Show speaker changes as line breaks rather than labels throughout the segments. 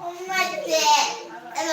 ഉമ്മച്ചേ ഇത്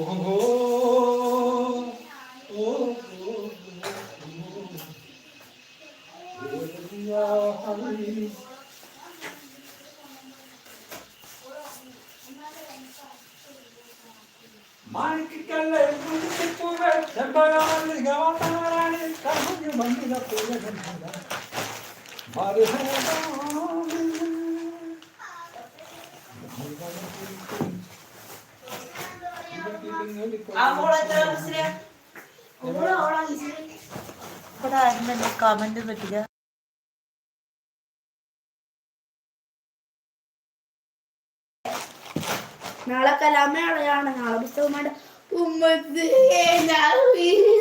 ഓഹോ ഓ മാണിക്കല്ലേ മുന്നിപ്പൂവേ ചെമ്പകാലി ഗവാത്താറാണി കർമ്മഞ്ഞു മണ്ണില പൂവേ
ഇവിടെ ആരും തന്നെ കമന്റ് പറ്റില്ല
നാളെ കലാമേളയാണ് നാളെ പുസ്തകമായിട്ട്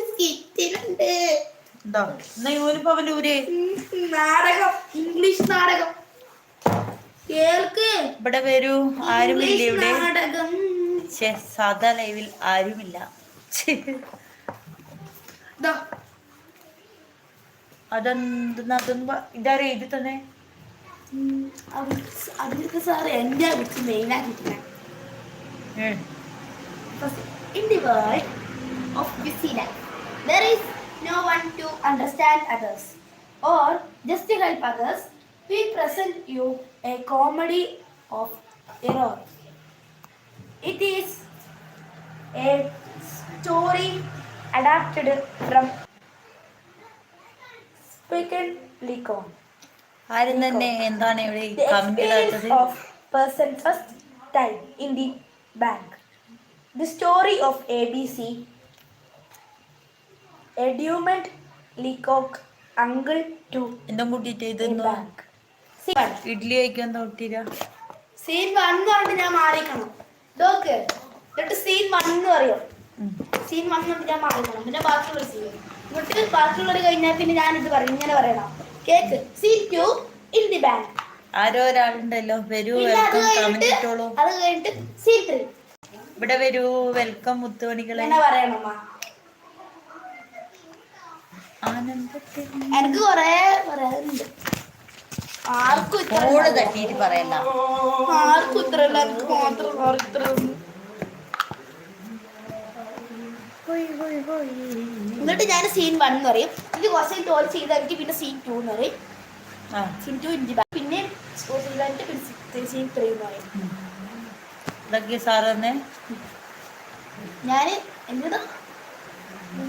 സ്കിറ്റിലുണ്ട്. നാടകം. ഇംഗ്ലീഷ് നാടകം. കേൾക്ക്.
ഇവിടെ വരൂ. ആരും
ഇല്ല
ഇവിടെ.
നാടകം.
ഛെ, സാധാ ലൈവിൽ ആരുമില്ല അതെന്തെന്ന് അതൊന്നും ഇതാരും എഴുതി തന്നെ
അവർക്ക് അവർക്ക് സാറ് എന്റെ അവർക്ക് മെയിനാക്കിയിട്ടില്ല
ഉം.
In the world of busy life, there is no one to understand others or just to help others. We present you a comedy of error. It is a story adapted from spoken Licon.
ആരും തന്നെ എന്താണ് ഇവിടെ comment
experience
ഇടാത്തത്
of person first time in the bank. The story of ABC. Edumont Leacock, uncle to
എന്തും
bank. Scene one.
Idli കഴിക്കാൻ
one എന്ന് പറഞ്ഞിട്ട് ഞാൻ മാറിക്കണം നോക്ക് എന്നിട്ട് സീൻ വൺ എന്ന് പറയും. സീൻ വൺ എന്നിട്ട് ഞാൻ മാറിക്കണം പിന്നെ ബാക്കിയുള്ള സീൻ എന്നിട്ട് ബാക്കിയുള്ളത് കഴിഞ്ഞാൽ പിന്നെ ഞാനിത് പറയും. ഇങ്ങനെ പറയണം. Cake? Scene two in the bank
ആരോ ഒരാളുണ്ടല്ലോ. വരൂ വെൽക്കം കമന്റ് ഇട്ടോളൂ
അത് കഴിഞ്ഞിട്ട് സീൻ ത്രീ
ഇവിടെ വരൂ വെൽക്കം മുത്തുമണികളെ.
പറയണമ്മ
ആനന്ദത്തിൽ
എനിക്ക് കൊറേ പറയാനുണ്ട് ആർക്കും ഇത്ര
ഫോണ് തട്ടിയിട്ട് പറയല്ല
ആർക്കും ഇത്ര ഇല്ല. എനിക്ക് മാത്രം ആർക്കും ഇത്ര എന്നിട്ട് ഞാൻ സീൻ വൺ എന്ന് പറയും. ഇത് കുറച്ച് ടോൾ ചെയ്ത് എനിക്ക് പിന്നെ സീൻ ടു എന്ന് പറയും. സീൻ ടു ഇഞ്ചി. പിന്നെ സീൻ ത്രീ എന്ന് പറയും.
ഇതൊക്കെ സാറ് തന്നെ?
ഞാൻ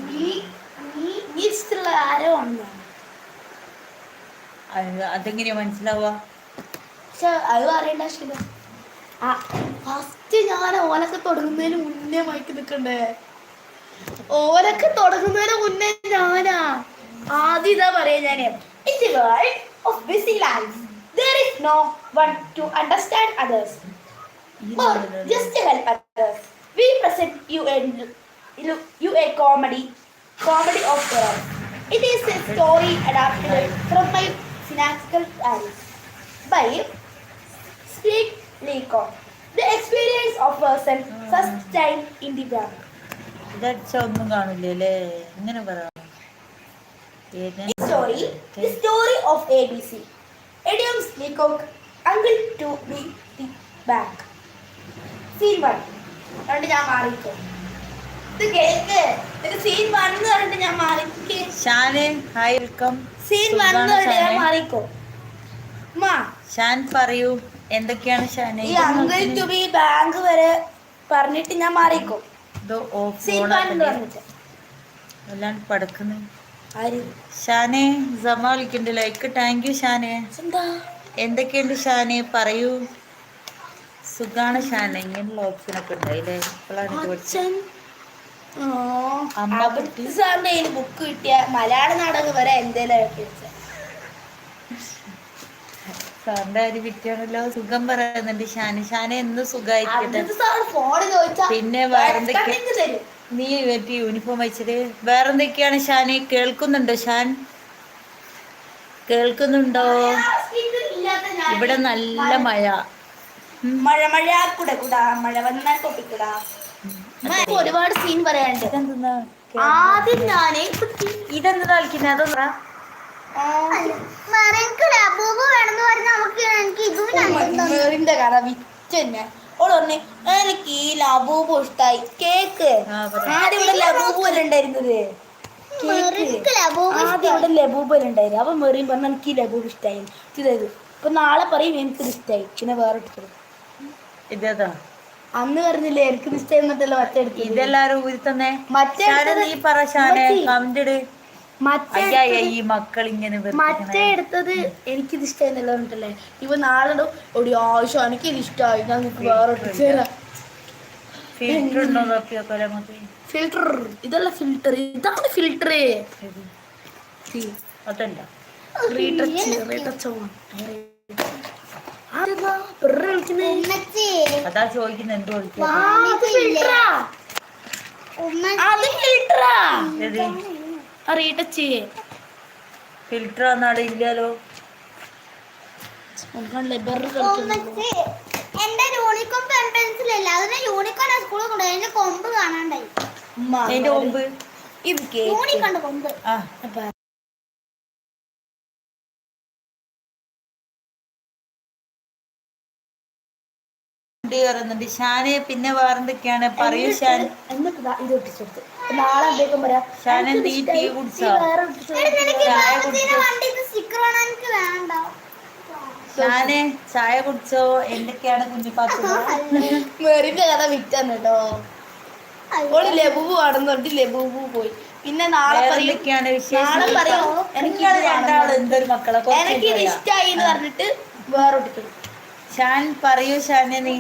നീ നീ നീ ഇഷ്ടമുള്ള ആരോ
അത് അതെങ്ങനെയാ മനസ്സിലാവുക?
ഫസ്റ്റ് ഞാൻ ഓലൊക്കെ തുടങ്ങുന്നതിന് മുന്നേ മയക്കി നിക്കണ്ടേ ഓലൊക്കെ തുടങ്ങുന്നതിന് മുന്നേ ഞാനാ ആദ്യം ഇതാ പറയാ ഞാൻ comedy comedy of it is a story adapted from my synaptical times by Speak Leacock. The experience of person first time in the
brain. ഒന്നും കാണില്ല അല്ലേ ഇങ്ങനെ പറയാം ഏത്
The story, the story of ABC. Idioms Leacock, angle to the, the bank. Scene 1. അതുകൊണ്ട് ഞാൻ മാറിക്കോ ഇത് cake scene one എന്ന് പറഞ്ഞിട്ട് ഞാൻ മാറി
ഷാനെ ഹായ് വെൽക്കം
മാറിക്കോ.
ഷാൻ പറയൂ എന്തൊക്കെയാണ് ഷാന്?
ഈ അങ്കിൾ ടു ബി ബാങ്ക് വരെ പറഞ്ഞിട്ട് ഞാൻ മാറിക്കോ.
അല്ലാണ്ട് പടക്കുന്നു. ഷാനെ ജമ വിളിക്കണ്ട് ലൈക്ക് താങ്ക് യു ഷാനെ.
എന്താ?
എന്തൊക്കെയുണ്ട് ഷാനെ? പറയൂ. സുഖാണ് ഷാനെ. ഇങ്ങനെ ഓപ്ഷനൊക്കെ ഉണ്ടായില്ലേ? ഇപ്പോഴാണ്
സാറിന്റെ കയ്യിൽ ബുക്ക് കിട്ടിയ മലയാള നാടകം വരെ എന്തേലും വെച്ച.
സാറിന്റെ അരി വിറ്റാണല്ലോ സുഖം പറയുന്നുണ്ട് ഷാന്. ഷാനെ എന്ന്
ഫോൺ
പിന്നെ വേറെന്തൊക്കെ
തരും.
നീ മറ്റേ യൂണിഫോം വെച്ചത് വേറെന്തൊക്കെയാണ് ഷാനി? കേൾക്കുന്നുണ്ടോ ഷാൻ? കേൾക്കുന്നുണ്ടോ? ഇവിടെ നല്ല മഴ.
മഴ മഴ കൂടെ കൂടാ. മഴ വന്നാൽ കൊട്ടിക്കൂടാ ഇപ്പൊ ഒരുപാട് സീൻ പറയാനുണ്ട്? ആദ്യം ഞാൻ
ഇതെന്താ കളിക്കുന്നത് അതെന്താ
മെറിന്റെ കഥ വിറ്റന്നെ ഓൾ പറഞ്ഞു എനിക്ക് ഈ ലബൂബു ഇഷ്ടായി. കേക്ക്. ആദ്യം ഇവിടെ ലബൂബു അല്ലേ ഉണ്ടായിരുന്നത് ആദ്യം ഇവിടെ ലബൂബ് അല്ലേ ഉണ്ടായിരുന്നു അപ്പൊ മെറിയും പറഞ്ഞു എനിക്ക് ഈ ലബൂബ് ഇഷ്ടായി. ചെയ്തത് ഇപ്പൊ നാളെ പറയും എനിക്ക് ഇഷ്ടായി. പിന്നെ വേറെ ഇഷ്ടം
ഇതേതാ
അന്ന് പറഞ്ഞില്ലേ എനിക്ക് എന്നിട്ടല്ല മറ്റേ എടുത്തത്?
ഇതെല്ലാരും ഊരി തന്നെ.
മറ്റേ
നീ പറ ഷാനെ കമന്റ് ഇട്.
മറ്റേ എടുത്തത്
ഈ മക്കൾ ഇങ്ങനെ
മറ്റേ എടുത്തത് എനിക്കിത് ഇഷ്ടമായിരുന്നല്ലോ പറഞ്ഞിട്ടല്ലേ. ഇപ്പൊ നാളെ ഒടി ഒരു ആവശ്യം എനിക്ക് ഇഷ്ടമായി. ഞാൻ നിനക്ക് വേറെ
ഫിൽറ്റർ
ഇതല്ല ഫിൽട്ടർ ഇതാണ് ഫിൽട്ടറ്
അതല്ല. അതാ ചോദിക്കുന്നത് എന്ത്
റീടച്ച്
ഫിൽറ്റർ എന്നാടെ ഇല്ലല്ലോ
എന്റെ യൂണിക്കോൺ പെൻസിൽ ഇല്ല? അതിനെ യൂണിക്കോൺ സ്കൂളിൽ കൊണ്ടുപോയി. അതിന്റെ കൊമ്പ് കാണാണ്ടായി.
അതിന്റെ
ഇത്
യൂണിക്കോണ്ട് കൊമ്പ്.
ആ കയറുന്നുണ്ട് ഷാനെ പിന്നെ വേറെന്തൊക്കെയാണ്? പറയൂ ഷാൻ.
എന്നിട്ട് ദാ ഇത് ഒട്ടിച്ചെടുത്ത്. നാളെ എന്തെങ്കിലും പറയാം
ഷാനെ നീ ടീ കുടിച്ചോ?
വേറെ
ചായ
കുടിച്ചോ? വണ്ടിക്ക് സ്റ്റിക്കർ വേണം എനിക്ക് വേണ്ട.
ഷാനെ ചായ കുടിച്ചോ? എന്തൊക്കെയാണ് കുഞ്ഞിപ്പാത്ത
മെറിന്റെ കഥ വിറ്റാണ് കേട്ടോ. ഓൾ ലബൂബു ആണെന്നുണ്ട് ലബൂബു പോയി. പിന്നെ നാളെ പറയും. നാളെ
വിശേഷം?
പറയും. എനിക്ക് എനിക്ക് ഇഷ്ടായി എന്ന് പറഞ്ഞിട്ട് വേറെ ഒട്ടിച്ചു
ഷാൻ പറയൂ ഷാനെ നീ.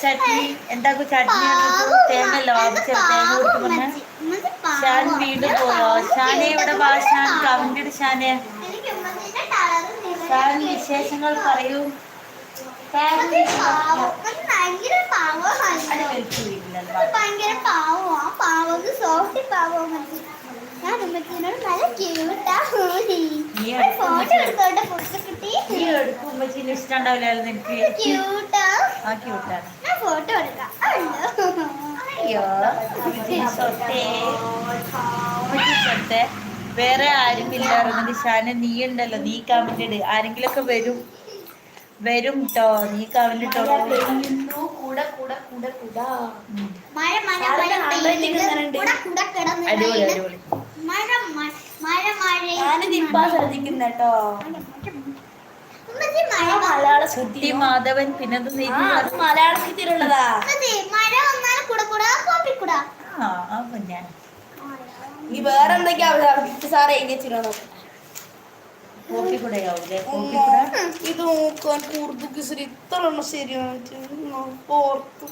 ചട്നി എന്താക്കും ചട്നി തേങ്ങല്ലോ ആവശ്യം തേങ്ങ കൊടുക്കുമ്പോ ഷാൻ വീണ്ടും പോയോ ഷാനെ ഇവിടെ വാ ഷാൻ കമന്റ് ഷാനെ. ഷാൻ വിശേഷങ്ങൾ പറയൂ.
പാവം. ഭയങ്കര പാവമാണ് ഭയങ്കര പാവം. ആ പാവക്ക് സോഫ്റ്റ് പാവം മതി ഞാൻ ഉമ്മച്ചിനോട് നല്ല ക്യൂട്ടാ
നീ
ഫോട്ടോ എടുത്തോട്ടെ ഫോട്ടോ കിട്ടി
ഇഷ്ടം ഉണ്ടാവില്ലായിരുന്നു എനിക്ക്.
ക്യൂട്ടാ
വിട്ടാണ്
ഞാൻ ഫോട്ടോ എടുക്കാം.
അയ്യോ. വേറെ ആരും ശാന ഷാനെ നീ ഉണ്ടല്ലോ. നീ കമന്റ് ഇട്. ആരെങ്കിലും ഒക്കെ വരും. വരും ട്ടോ. നീ കമന്റ് അടിപൊളി അടിപൊളി.
ശ്രദ്ധിക്കുന്ന മലയാള ശുദ്ധി.
മാധവൻ പിന്നെ മലയാള ശുദ്ധിയിലുള്ളതാ.
നീ വേറെ എന്തൊക്കെയാ അവിടെ സാറ്
ആവൂലേ?
ഇത് നോക്കാൻ പോർത്തുഗീസിൽ ഇത്ര എണ്ണം ശരിയാണ്. ഓർത്തു.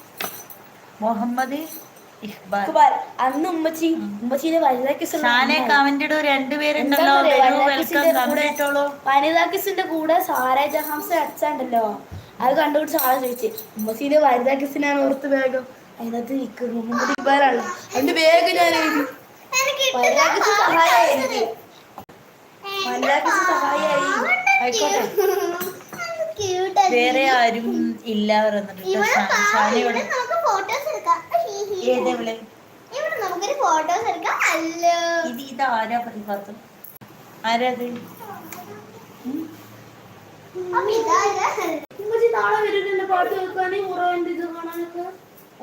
മുഹമ്മദ്?
ഇക്ബാൽ, അന്ന് ഉമ്മച്ചി ഉമ്മച്ചിന്റെ വനിതാ കിസ് വനിതാ
വെൽക്കം
കിസിന്റെ കൂടെ- വനിതാ സാര ജഹാംസ അച്ഛണ്ടല്ലോ അത് കണ്ടുപിടിച്ച ആളെ ചോദിച്ചു ഉമ്മച്ചിന്റെ വനിതാ കിസിനാണ് ഓർത്ത് വേഗം. അതിനകത്ത് നിൽക്കുന്നു മുഹമ്മദ് ഇക്ബാലാണ് അതിന്റെ വേഗം ഞാൻ എഴുതി.
എനിക്ക്
വനിതാക്കിസ് സഹായമായി വനിതാ കിസ് സഹായമായി
ആയിക്കോട്ടെ. വേറെ ആരും ഇല്ല പറഞ്ഞിട്ട്.
ഇവിടെ? ഫോട്ടോസ് എടുക്കാം. നമുക്കൊരു ഫോട്ടോസ്
ഇത് ഇത്? ആരാ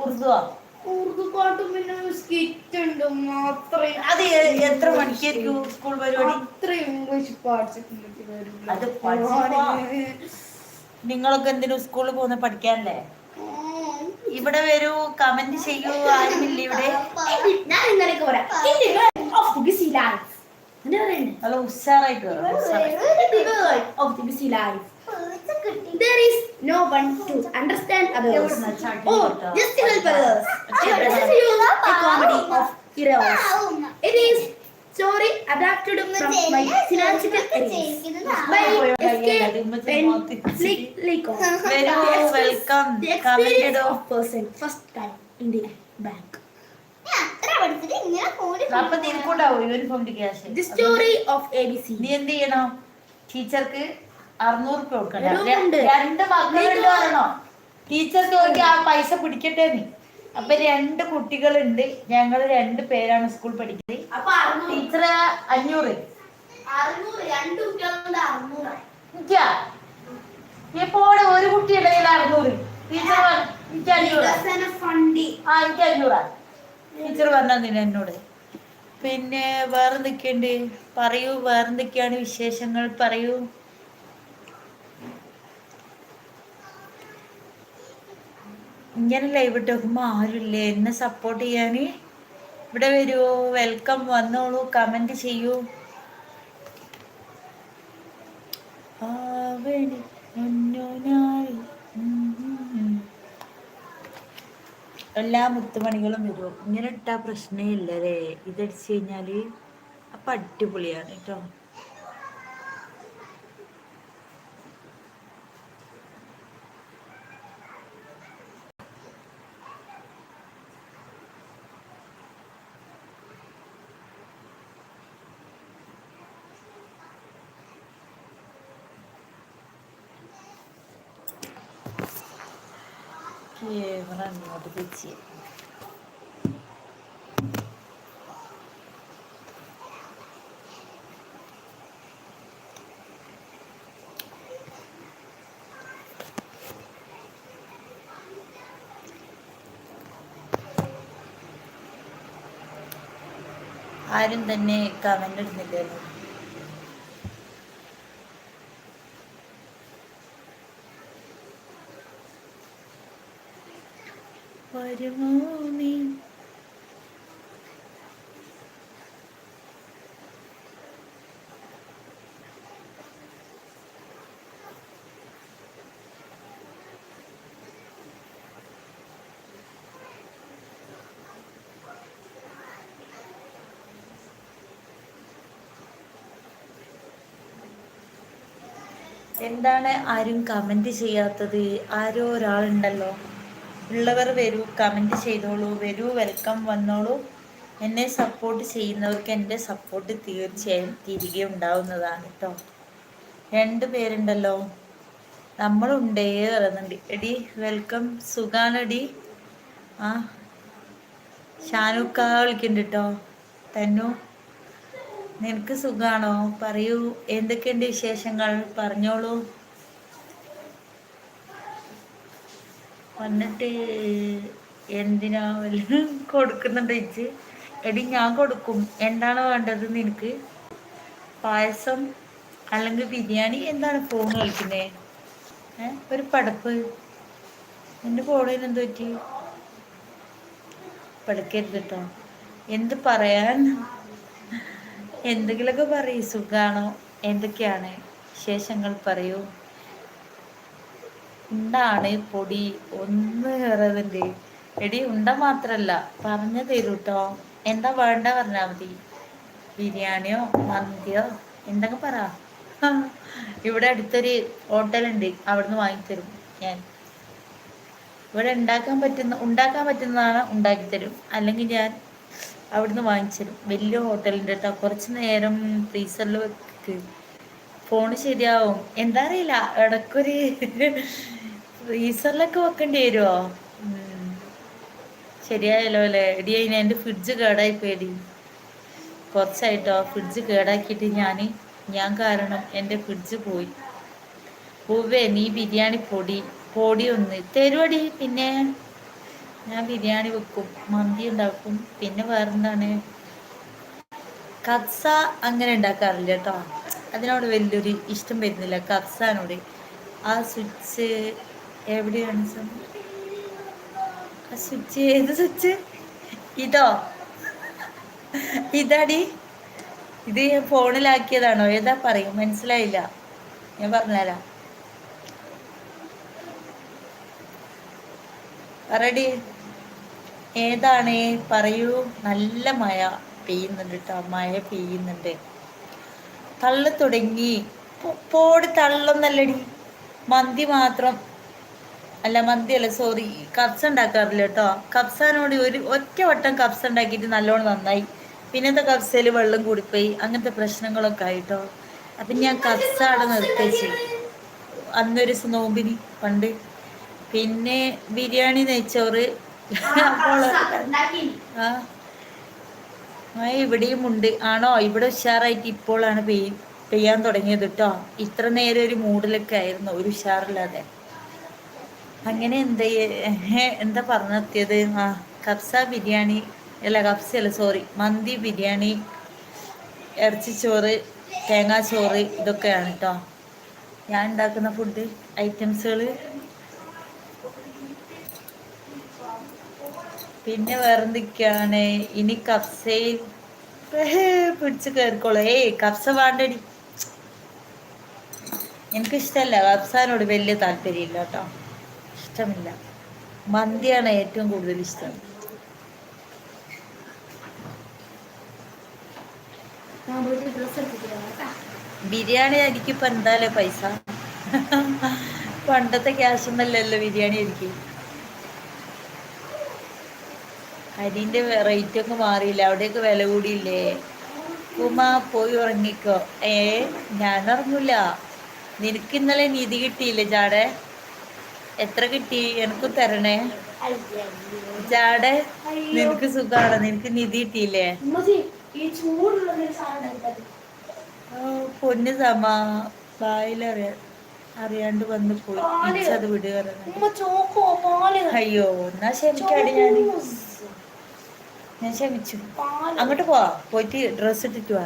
ഉറുദുവാ?
ഉറുദു പാട്ടും പിന്നെ സ്കിറ്റ് ഉണ്ട് മാത്രമേ
അത് എത്ര മണിക്കായിരിക്കും സ്കൂൾ പരിപാടി?
അത്രയും ഇംഗ്ലീഷ് പാടിച്ചിട്ടുണ്ട്
അത് നിങ്ങളൊക്കെ എന്തിനും സ്കൂളിൽ പോകുന്ന പഠിക്കാനല്ലേ? ഇവിടെ വരൂ കമന്റ് ചെയ്യൂ ആരുമില്ല ഇവിടെ
ഞാൻ പറയാം പറയണ്ടേ?
നല്ല ഉഷാറായിട്ട്
there is no one to understand others or just help others. Comedy of heroes. It is story adapted
welcome
The
comment
experience.
ഇടൂ
of person. First time in the bank.
അത്ര പഠിച്ചിട്ട് ഇങ്ങനെ കൂടി
അപ്പൊ നിനക്കുണ്ടാവും യൂണിഫോമിന്റെ cash
The story of ABC.
നീ എന്ത് ചെയ്യണം? ടീച്ചർക്ക് അറുന്നൂറ് രൂപ കൊടുക്കണം രണ്ട് മക്കളുണ്ട് പറഞ്ഞോ? ടീച്ചർക്ക് നോക്കി ആ പൈസ പിടിക്കട്ടെ നീ അപ്പൊ രണ്ട് കുട്ടികളുണ്ട്. ഞങ്ങൾ രണ്ട് പേരാണ് സ്കൂൾ പഠിക്കുന്നത്
അപ്പൊ
ടീച്ചർ അഞ്ഞൂറ്. എപ്പോഴും ഒരു കുട്ടിയുടെ കയ്യിൽ അറുന്നൂറ്. ടീച്ചർ എനിക്ക് അഞ്ഞൂറ്. ആ എനിക്ക് അഞ്ഞൂറാ. ടീച്ചർ പറഞ്ഞില്ല എന്നോട്. പിന്നെ വേറെന്തൊക്കെയുണ്ട് പറയൂ. വേറെന്തൊക്കെയാണ് വിശേഷങ്ങൾ? പറയൂ. ഇങ്ങനെ ലൈവ് ഇട്ട് നോക്കുമ്പോൾ ആരുമില്ലേ എന്നെ സപ്പോർട്ട് ചെയ്യാൻ ഇവിടെ വരുമോ വെൽക്കം വന്നോളൂ കമന്റ് ചെയ്യൂ. എല്ലാ മുത്തുമണികളും വരും. ഇങ്ങനെ ഇട്ടാൽ പ്രശ്നമില്ലല്ലേ? ഇതടിച്ച് അപ്പം അപ്പൊ അടിപൊളിയാണ് കേട്ടോ വെച്ച് ആരും തന്നെ കമന്റ് ഇടുന്നില്ലല്ലോ. വരുമോ നീ? എന്താണ് ആരും കമന്റ് ചെയ്യാത്തത്? ആരോ ഒരാളുണ്ടല്ലോ. ഉള്ളവർ വരൂ കമന്റ് ചെയ്തോളൂ വരൂ വെൽക്കം വന്നോളൂ. എന്നെ സപ്പോർട്ട് ചെയ്യുന്നവർക്ക് എന്റെ സപ്പോർട്ട് തീർച്ചയായും തിരികെ ഉണ്ടാവുന്നതാണ് കേട്ടോ രണ്ട് പേരുണ്ടല്ലോ. നമ്മളുണ്ടേ പറയുന്നുണ്ട് എടി വെൽക്കം സുഖാണടി. ആ ഷാനുക്ക വിളിക്കുന്നുണ്ട് കേട്ടോ തന്നു. നിനക്ക് സുഖാണോ? പറയൂ. എന്തൊക്കെയുണ്ട് വിശേഷങ്ങൾ? പറഞ്ഞോളൂ. വന്നിട്ട് എന്തിനാ വല്ലതും കൊടുക്കുന്നുണ്ട് ഇച്ച് എടി ഞാൻ കൊടുക്കും. എന്താണ് വേണ്ടത് നിനക്ക്? പായസം അല്ലെങ്കിൽ ബിരിയാണി? എന്താണ് ഫോൺ കളിക്കുന്നേ? ഒരു പടപ്പ് എന്റെ ഫോണിന് എന്ത് പറ്റി? പടക്കരുത് കേട്ടോ എന്ത് പറയാൻ? എന്തെങ്കിലുമൊക്കെ പറയൂ. സുഖാണോ? എന്തൊക്കെയാണ് വിശേഷങ്ങൾ പറയൂ. ഉണ്ടാണ് പൊടി ഒന്ന് കയറുന്നുണ്ട് എടി ഉണ്ട മാത്രല്ല പറഞ്ഞു തരൂ കേട്ടോ എന്താ വേണ്ട പറഞ്ഞാൽ മതി. ബിരിയാണിയോ മന്തിയോ എന്തൊക്കെ പറ. ഇവിടെ അടുത്തൊരു ഹോട്ടലുണ്ട് അവിടുന്ന് വാങ്ങിത്തരും ഞാൻ. ഇവിടെ ഉണ്ടാക്കാൻ പറ്റുന്ന ഉണ്ടാക്കാൻ പറ്റുന്നതാണ് ഉണ്ടാക്കി തരും അല്ലെങ്കിൽ ഞാൻ അവിടുന്ന് വാങ്ങിച്ചരും. വലിയ ഹോട്ടലുണ്ട് കേട്ടോ. കുറച്ച് നേരം ഫ്രീസറിൽ വെക്ക്. ഫോണ് ശരിയാവും. എന്താ അറിയില്ല ഇടയ്ക്കൊരു ഫ്രീസറിലൊക്കെ വെക്കേണ്ടി വരുമോ. ശരിയായല്ലോ അല്ലേ? എടി അതിന് എന്റെ ഫ്രിഡ്ജ് കേടായി പേടി കുറച്ചായിട്ടോ ഫ്രിഡ്ജ് കേടാക്കിയിട്ട് ഞാൻ ഞാൻ കാരണം എന്റെ ഫ്രിഡ്ജ് പോയി. പൂവേ നീ ബിരിയാണി പൊടി പൊടി ഒന്ന് തരുവടി പിന്നെ? ഞാൻ ബിരിയാണി വെക്കും മന്തി ഉണ്ടാക്കും പിന്നെ വേറെന്താണ്? കബ്സ അങ്ങനെ ഉണ്ടാക്കാറില്ല കേട്ടോ. അതിനോട് വലിയൊരു ഇഷ്ടം വരുന്നില്ല കബ്സാനോട്. ആ സ്വിച്ച് എവിടെയാണ് സ്വിച്ച് ഏത് സ്വിച്ച്? ഇതോ? ഇതാടി. ഇത് ഞാൻ ഫോണിലാക്കിയതാണോ? ഏതാ പറയും? മനസ്സിലായില്ല. ഞാൻ പറഞ്ഞുതരാം. പറടി. ഏതാണ്? പറയൂ. നല്ല മഴ പെയ്യുന്നുണ്ട് കേട്ടോ മഴ പെയ്യുന്നുണ്ട്. തള്ളു തുടങ്ങി പോടി തള്ളൊന്നല്ലടി. മന്തി മാത്രം അല്ല മന്തി അല്ല സോറി കപ്സ ഉണ്ടാക്കാറില്ല കേട്ടോ. കപ്സാനോട് ഒരു ഒറ്റ വട്ടം കപ്സ ഉണ്ടാക്കിയിട്ട് നല്ലോണം നന്നായി. പിന്നത്തെ കപ്സയിൽ വെള്ളം കൂടിപ്പോയി. അങ്ങനത്തെ പ്രശ്നങ്ങളൊക്കെ ആയിട്ടോ. അപ്പം ഞാൻ കപ്സ അവിടെ നിർത്തിച്ച് അന്നൊരു നോമ്പിന് പണ്ട്. പിന്നെ ബിരിയാണി നെയ്ച്ചോറ്. ആ. ഇവിടെയും ഉണ്ട്. ആണോ? ഇവിടെ ഉഷാറായിട്ട് ഇപ്പോഴാണ് പെയ്യ പെയ്യാൻ തുടങ്ങിയത് കേട്ടോ. ഇത്ര നേരം ഒരു മൂഡിലൊക്കെ ആയിരുന്നു. ഒരു ഉഷാറില്ലാതെ. അങ്ങനെ എന്താ എന്താ എന്താ പറഞ്ഞെത്തിയത്? ആ കബ്സ ബിരിയാണി അല്ല കബ്സ അല്ല സോറി മന്തി ബിരിയാണി ഇറച്ചിച്ചോറ് തേങ്ങാച്ചോറ് ഇതൊക്കെയാണ് കേട്ടോ ഞാൻ ഉണ്ടാക്കുന്ന ഫുഡ് ഐറ്റംസുകൾ പിന്നെ വേറെന്തൊക്കെയാണ്? ഇനി കബ്സയിൽ പിടിച്ച് കയറിക്കോളൂ ഏയ് കബ്സ വേണ്ടടി. എനിക്കിഷ്ടമല്ല കബ്സാനോട് വലിയ താല്പര്യമില്ല കേട്ടോ ഇഷ്ടമില്ല. മന്തിയാണ് ഏറ്റവും കൂടുതൽ ഇഷ്ടം. ബിരിയാണി എനിക്കിപ്പോൾ എന്തായാലും പൈസ. പണ്ടത്തെ ക്യാഷ് ഒന്നല്ലല്ലോ ബിരിയാണി എനിക്ക് അരിന്റെ റേറ്റ് ഒക്കെ മാറിയില്ല? അവിടെയൊക്കെ വില കൂടിയില്ലേ? ഉമ്മ പോയി ഉറങ്ങിക്കോ. ഏ ഞാൻ ഉറങ്ങൂല നിനക്ക് ഇന്നലെ നിധി കിട്ടിയില്ലേ ജാടെ എത്ര കിട്ടി? എനിക്കും തരണേ. ജാടെ നിനക്ക് സുഖാണോ. നിനക്ക് നിധി കിട്ടിയില്ലേ? പൊന്നു സമ. വായിലറിയ അറിയാണ്ട് വന്ന് പോയി. അത് വിടുക അയ്യോ എന്നാ ക്ഷമിക്കാടി ഞാൻ ഞാൻ ക്ഷമിച്ചു. അങ്ങോട്ട് പോവാ. പോയിട്ട് ഡ്രസ് ഇട്ടിട്ട് വാ.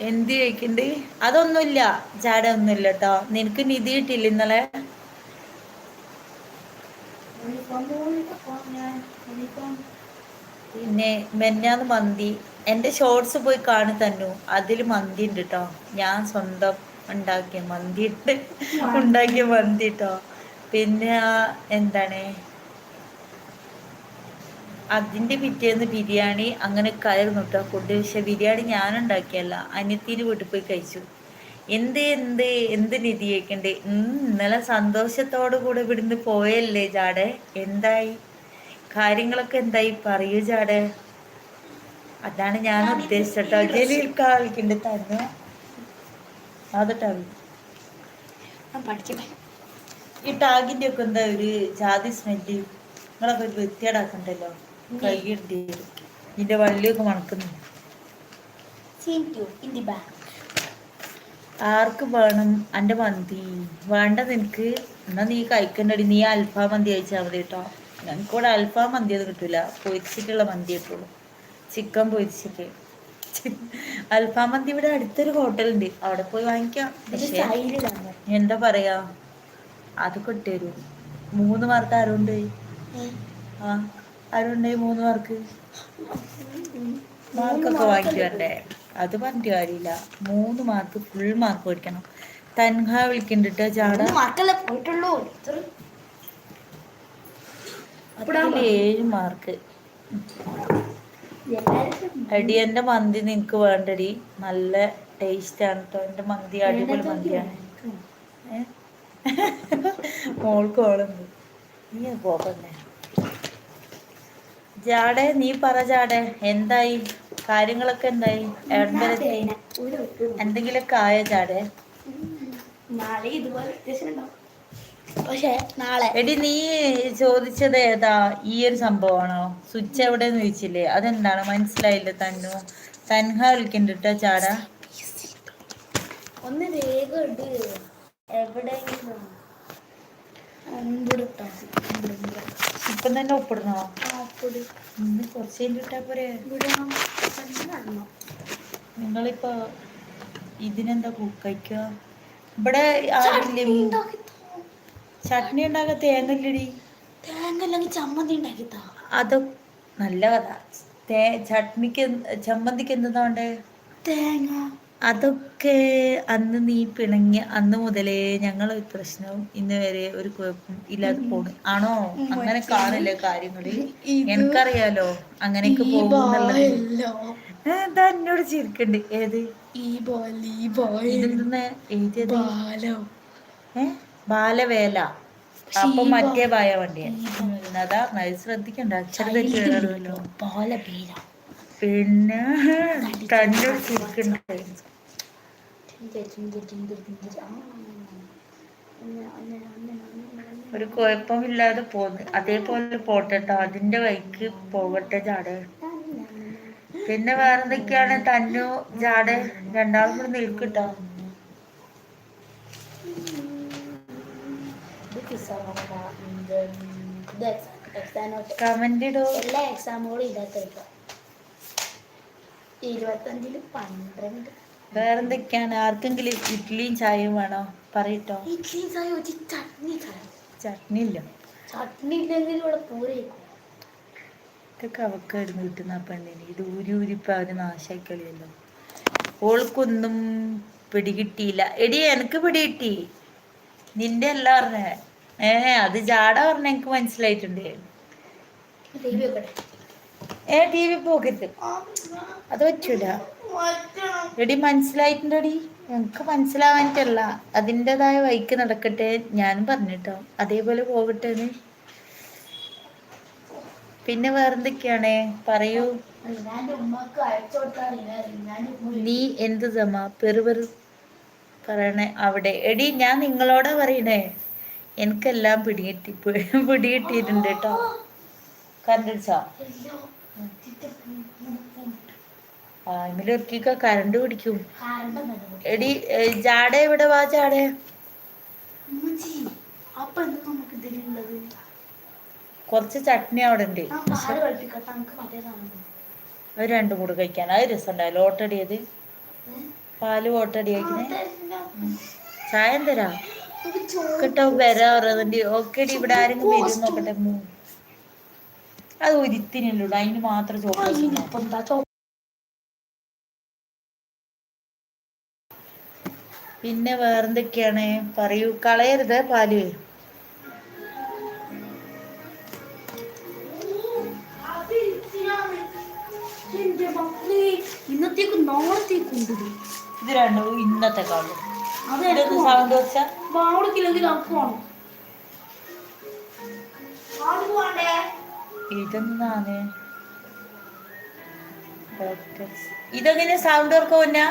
എന്ത് ചോദിക്കണ്ട്? അതൊന്നുമില്ല. ജാട ഒന്നുമില്ല കേട്ടോ നിനക്ക് നിധി കിട്ടില്ല ഇന്നലെ? പിന്നെ മെന്നാന്ന് മന്തി. എന്റെ ഷോർട്സ് പോയി കാണു തന്നു. അതിൽ മന്തി ഉണ്ട് കേട്ടോ ഞാൻ സ്വന്തം ഉണ്ടാക്കിയ മന്തി ഉണ്ട്. ഉണ്ടാക്കിയ മന്തി കേട്ടോ പിന്നെ എന്താണ്? അതിന്റെ പിറ്റേന്ന് ബിരിയാണി അങ്ങനെ കയറുന്നു കേട്ടോ ഫുഡ് പക്ഷെ ബിരിയാണി ഞാൻ ഉണ്ടാക്കിയല്ല അനിയത്തിന് വീട്ടിൽ പോയി കഴിച്ചു. എന്ത് എന്ത് എന്ത് നിധി കേൾക്കണ്ടേ ഇന്നലെ സന്തോഷത്തോടു കൂടെ ഇവിടുന്ന് പോയല്ലേ ജാടെ? എന്തായി? കാര്യങ്ങളൊക്കെ എന്തായി പറയൂ ജാടെ. അതാണ് ഞാൻ ഉദ്ദേശിച്ചോ ജലീൽ തന്നെ. അതട്ടാ ഈ ടാഗിന്റെ ഒക്കെ എന്താ ഒരു ജാതി സ്മെല്ല്? നിങ്ങളൊക്കെ ഒരു വൃത്തിയേടാക്കണ്ടല്ലോ ഇതിന്റെ വള്ളിയൊക്കെ മണക്കുന്നു ആർക്ക് വേണം എന്റെ മന്തി. വേണ്ട നിനക്ക് എന്നാ നീ കഴിക്കണ്ടടി. നീ അൽഫാം മന്തി കഴിച്ചാൽ മതി കേട്ടോ ഞങ്ങൾക്ക് ഇവിടെ അൽഫാം മന്തി ഒന്നും കിട്ടൂല. പൊരിച്ചിട്ടുള്ള മന്തി കിട്ടുള്ളൂ. ചിക്കൻ പൊരിച്ചിട്ട്. അൽഫാം മന്തി ഇവിടെ അടുത്തൊരു ഹോട്ടലുണ്ട്. അവിടെ പോയി വാങ്ങിക്കാം. പക്ഷേ എന്താ പറയാ? അത് കൊണ്ടുവരൂ. മൂന്ന് മാർക്ക് ആരുണ്ട്? ആ. ആരുണ്ട് മൂന്ന് മാർക്ക്? മാർക്കൊക്കെ വരണ്ടേ അത് പറഞ്ഞിട്ട് കാര്യമില്ല. മൂന്ന് മാർക്ക് ഫുൾ മാർക്ക് മേടിക്കണം. തൻഹ വിളിക്കണ്ടിട്ട് ചാട. ഏഴ് മാർക്ക്
അടി
എന്റെ എന്റെ മന്തി നിനക്ക് വേണ്ടടി. നല്ല ടേസ്റ്റ് ആണ് കേട്ടോ എന്റെ മന്തി അടിപൊളി മന്തിയാണ്. മോൾക്ക് ഓളുണ്ട് നീ പോകന്നെ ജാടെ നീ പറ ജാടെ എന്തായി? കാര്യങ്ങളൊക്കെ എന്തായി? എന്തെങ്കിലൊക്കെ ആയോ ജാടെ?
നാളെ ഇതുപോലെ പക്ഷെ നാളെ.
എടി നീ ചോദിച്ചത് ഏതാ? ഈ ഒരു സംഭവമാണോ? സ്വിച്ച് എവിടെന്ന് ചോദിച്ചില്ലേ? അതെന്താണ്? മനസ്സിലായില്ല തന്നു? തൻഹ വിളിക്കണ്ടിട്ടോ ചാട
ഒന്ന് വേഗം ഇട്. എവിടെയെങ്കിലും.
ഇപ്പം തന്നെ ഒപ്പിടണോ?
പൊടി.
ഇന്ന് കുറച്ച് കഴിഞ്ഞിട്ടാ പോരെ?
വിടണം തന്നെ നടണം
നിങ്ങളിപ്പോ ഇതിനെന്താ കഴിക്കുക ഇവിടെ ആരില്ലേ ചട്നി ഉണ്ടാക്കാൻ തേങ്ങ ഇല്ലടി
തേങ്ങ അല്ലെങ്കിൽ ചമ്മന്തി ഉണ്ടാക്കിത്താ.
അത് നല്ല കഥ. ചട്നിക്ക് ചമ്മന്തിക്ക് എന്താ വേണ്ടേ?
തേങ്ങ.
അതൊക്കെ അന്ന് നീ പിണങ്ങി അന്ന് മുതലേ ഞങ്ങൾ ഒരു പ്രശ്നവും ഇന്ന് വരെ ഒരു കുഴപ്പം ഇല്ലാതെ പോണ്. ആണോ? അങ്ങനെ കാണില്ലേ കാര്യങ്ങൾ. എനിക്കറിയാലോ അങ്ങനെയൊക്കെ പോകുന്നുള്ളത് എന്താ എന്നോട് ചിരിക്കണ്ട്. ഏത്? എഴുതിയത്? ബാലവേല. അപ്പൊ മറ്റേ ബായ വണ്ടിയാ. അതാ. ശ്രദ്ധിക്കണ്ട. അക്ഷരം തെറ്റി
ബാലവേല.
പിന്നെ തന്നെ ചിരിക്കണ്ട ഒരു കുഴപ്പമില്ലാതെ പോന്ന്. അതേപോലെ പോട്ടെ അതിന്റെ വഴിക്ക് പോകട്ടെ ജാടെ. പിന്നെ വേറെന്തൊക്കെയാണ് തന്നു ജാടെ? രണ്ടാളും കൂടെ നിൽക്കട്ടോ. കമന്റ് ഇടോ.
എല്ലാ എക്സാമുകളും ഇല്ലാത്ത ഇരുപത്തഞ്ചിൽ പന്ത്രണ്ട്.
വേറെന്തൊക്കെയാണ്? ആർക്കെങ്കിലും ഇഡ്ഡലിയും ചായയും വേണോ? പറയട്ടോ.
ഇഡ്ലിയും ചായ വെച്ച് ചട്നി ചായ
ചട്നി ഇല്ല
ചട്നി ഇല്ലെങ്കിൽ ഇവിടെ പൂരേ
ഇതൊക്കെ അവക്കായിരുന്നു കിട്ടുന്ന പെണ്ണിന്. ഇത് ഊരി ഊരിപ്പോ അവർ നാശായി കളിയല്ലോ ഓൾക്കൊന്നും പിടികിട്ടിയില്ല. എടി എനിക്ക് പിടികിട്ടി. നിന്റെ അല്ല പറഞ്ഞേ. ഏ അത് ജാട പറഞ്ഞ എനിക്ക് മനസ്സിലായിട്ടുണ്ട്. ഏ ടി വി പോകരുത്. അത് പറ്റൂല. എടി മനസ്സിലായിട്ടുണ്ടടി? എനിക്ക് മനസ്സിലാവാനിട്ടല്ല. അതിന്റെതായ വൈക്ക് നടക്കട്ടെ ഞാനും പറഞ്ഞിട്ടോ. അതേപോലെ പോകട്ടെ പിന്നെ വേറെന്തൊക്കെയാണ്? പറയൂ. നീ എന്ത് ജമാ പെറു പെറു പറയണേ അവിടെ. എടി ഞാൻ നിങ്ങളോടാ പറയണേ. എനിക്കെല്ലാം പിടികിട്ടി. പിടികിട്ടിയിട്ടുണ്ട് കേട്ടോ. കണ്ടടിച്ചോ ആമിലൊരുക്കിക്ക കരണ്ട് പിടിക്കും. എടി ഏ, ഇവിടെ എവിടെ വാ ജാടേ. കൊറച്ച് ചട്നി അവിടെ ഉണ്ട്. അത് രണ്ടും കൂടെ കഴിക്കാൻ. അത് രസമുണ്ടായാലും ഓട്ടടിയത്? പാൽ ഓട്ടടി കഴിക്കുന്നേ? ചായ എന്തരാ കേട്ടോ വരാ പറയുന്നുണ്ട് ഓക്കെ ഇവിടെ ആരെങ്കിലും വരും നോക്കട്ടെ. അത് ഒരിത്തിനല്ലോ അതിന് മാത്രം പിന്നെ വേറെന്തൊക്കെയാണ്? പറയൂ കളയരുത്
പാൽ. ഇന്നത്തേക്ക് നാളത്തേക്ക്
ഇത്. രണ്ടും ഇന്നത്തെ കാളും സൗണ്ട് വെച്ചാ?
വേണ്ടേ?
ഇതെന്താണ്? ഇതെങ്ങനെ സൗണ്ട് വർക്ക് പോന്നാ?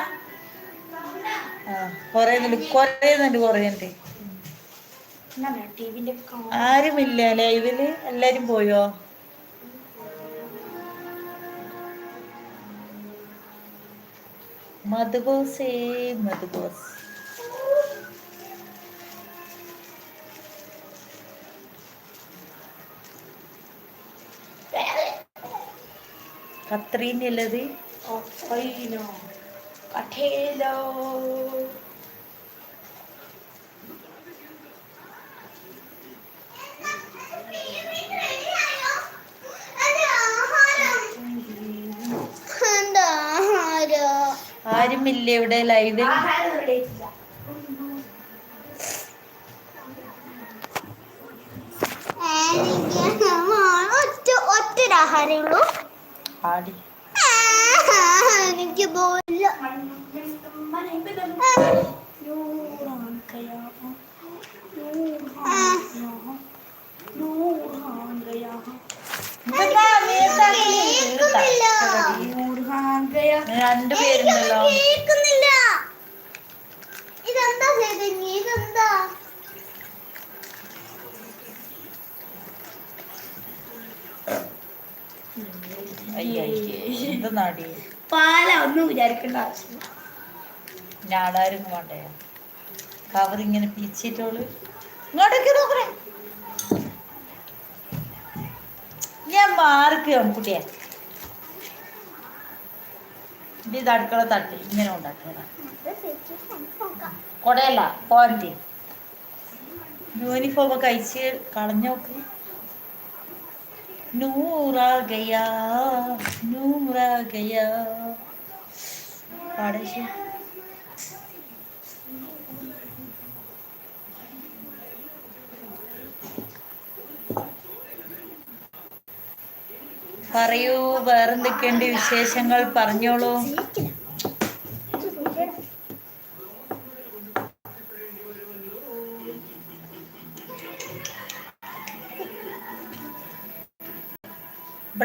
ആ കുറയുന്നുണ്ട് കുറയുന്നുണ്ട് കുറയുന്നുണ്ട്
എന്നാ
ആരുമില്ല ലൈവിൽ എല്ലാരും പോയോ? മധുബോസേ മധുബോസ്
കട്ടയിലോ കട്ടയിലോ
ആരുമില്ല ഇവിടെ ലൈവിൽ
ഒറ്റ
ഒറ്റ ഒറ്റൊരാഹാരേ
ആടി
എനിക്ക് പോയില്ല. രണ്ടുപേരുണ്ടല്ലോ ഇതെന്താ ചെയ്തേ ഇതെന്താ
അയ്യേ നാടി
പാല ഒന്നും വിചാരിക്കേണ്ട ആവശ്യമില്ല.
ഞാടാരും വേണ്ടേ? കവർ ഇങ്ങനെ പിച്ചിട്ടോൾ. ഇങ്ങോട്ടേക്ക് നോക്കണേ. ഞാൻ മാർക്ക് കുട്ടിയെ ഇത് അടുക്കള തട്ടി ഇങ്ങനെ ഉണ്ടാക്കിയതാ കൊടയല്ല പോയിന്റ് യൂണിഫോമൊക്കെ അയച്ച് കളഞ്ഞോക്ക് നൂറാ ഗയാ നൂറാ ഗയാ പാടേശു പറയൂ വേറെന്തൊക്കെയുണ്ട് വിശേഷങ്ങൾ? പറഞ്ഞോളൂ.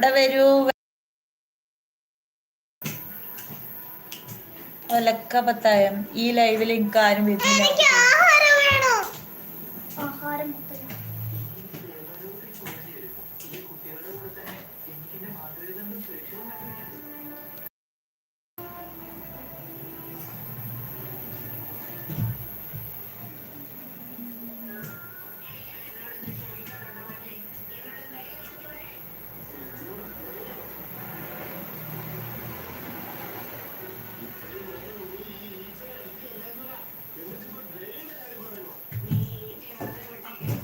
ഇവിടെ വരൂ? ഒലക്ക പത്തായം ഈ ലൈവിൽ എനിക്ക് ആരും വരുന്നില്ല.